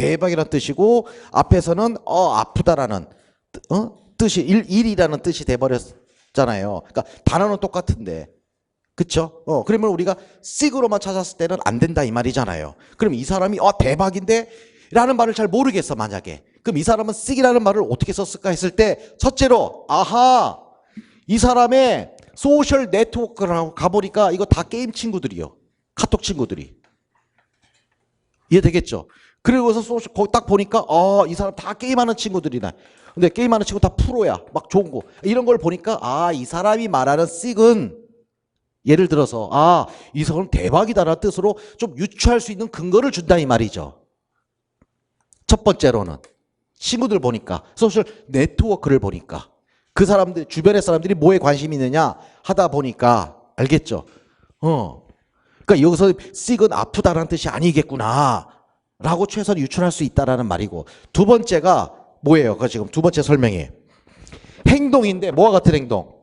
대박이라는 뜻이고 앞에서는 어 아프다라는 뜻- 어? 뜻이 일, 일이라는 뜻이 돼버렸잖아요. 그러니까 단어는 똑같은데 그쵸? 어, 그러면 우리가 sig으로만 찾았을 때는 안 된다 이 말이잖아요. 그럼 이 사람이 어 대박인데 라는 말을 잘 모르겠어 만약에. 그럼 이 사람은 sig이라는 말을 어떻게 썼을까 했을 때 첫째로 아하 이 사람의 소셜 네트워크라고 가보니까 이거 다 게임 친구들이요. 카톡 친구들이. 이해되겠죠? 그리고서 소셜 거기 딱 보니까 어 이 사람 다 게임하는 친구들이네. 근데 게임하는 친구 다 프로야. 막 좋은 거. 이런 걸 보니까 아 이 사람이 말하는 sig은 예를 들어서 아 이 사람 대박이다라는 뜻으로 좀 유추할 수 있는 근거를 준다 이 말이죠. 첫 번째로는 친구들 보니까 소셜 네트워크를 보니까 그 사람들 주변의 사람들이 뭐에 관심이 있느냐 하다 보니까 알겠죠. 어. 그러니까 여기서 sig은 아프다라는 뜻이 아니겠구나. 라고 최소한 유출할 수 있다라는 말이고 두 번째가 뭐예요? 그 지금 두 번째 설명이 행동인데 뭐와 같은 행동?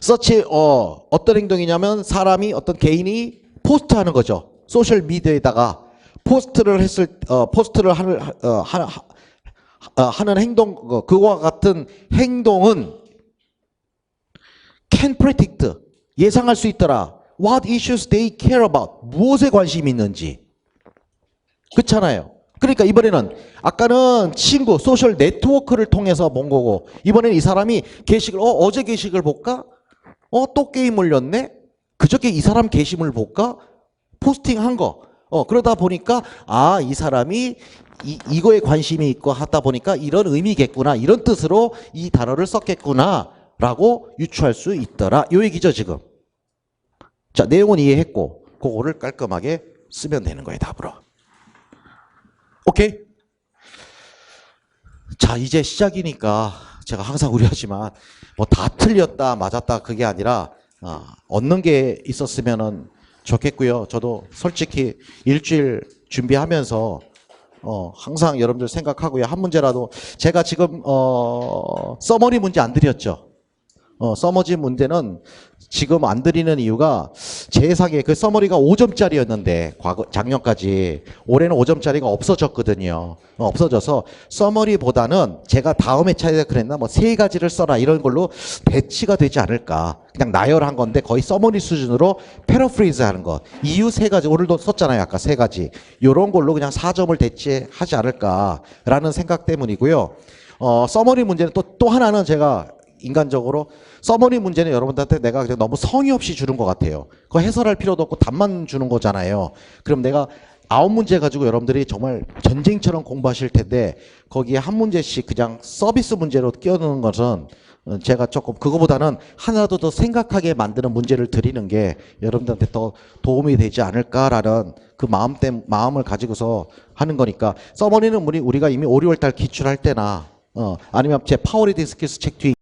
서치 어 어떤 행동이냐면 사람이 어떤 개인이 포스트하는 거죠. 소셜 미디어에다가 포스트를 했을 어 포스트를 하는 어, 하, 하, 어, 하는 행동 어, 그와 같은 행동은 can predict 예상할 수 있더라. What issues they care about 무엇에 관심이 있는지 그렇잖아요. 그러니까 이번에는 아까는 친구 소셜 네트워크를 통해서 본 거고 이번에는 이 사람이 게시글 어 어제 게시글 볼까? 어 또 게임 올렸네? 그저께 이 사람 게시물 볼까? 포스팅 한 거. 어 그러다 보니까 아 이 사람이 이, 이거에 관심이 있고 하다 보니까 이런 의미겠구나 이런 뜻으로 이 단어를 썼겠구나 라고 유추할 수 있더라. 요 얘기죠 지금. 자 내용은 이해했고 그거를 깔끔하게 쓰면 되는 거예요 답으로. 오케이? 자, 이제 시작이니까 제가 항상 우려하지만 뭐 다 틀렸다, 맞았다 그게 아니라 어, 얻는 게 있었으면은 좋겠고요. 저도 솔직히 일주일 준비하면서 어, 항상 여러분들 생각하고요. 한 문제라도 제가 지금 어, 서머리 문제 안 드렸죠. 어, 서머지 문제는 지금 안 드리는 이유가 제 예상에 그 서머리가 5점짜리였는데 과거 작년까지 올해는 5점짜리가 없어졌거든요. 어, 없어져서 서머리보다는 제가 다음 회차에 그랬나 뭐 세 가지를 써라 이런 걸로 배치가 되지 않을까. 그냥 나열한 건데 거의 서머리 수준으로 패러프레이즈 하는 거. 이유 세 가지 오늘도 썼잖아요. 아까 세 가지. 요런 걸로 그냥 4점을 대체하지 않을까라는 생각 때문이고요. 어, 서머리 문제는 또 또 하나는 제가 인간적으로 서머니 문제는 여러분들한테 내가 그냥 너무 성의 없이 주는 것 같아요. 그거 해설할 필요도 없고 답만 주는 거잖아요. 그럼 내가 아홉 문제 가지고 여러분들이 정말 전쟁처럼 공부하실 텐데 거기에 한 문제씩 그냥 서비스 문제로 끼워넣는 것은 어, 제가 조금 그거보다는 하나라도 더 생각하게 만드는 문제를 드리는 게 여러분들한테 더 도움이 되지 않을까라는 그 마음 때 마음을 가지고서 하는 거니까 서머니는 우리 우리가 이미 5, 6월 달 기출할 때나 어 아니면 제 파워리딩 스킬스 책 뒤에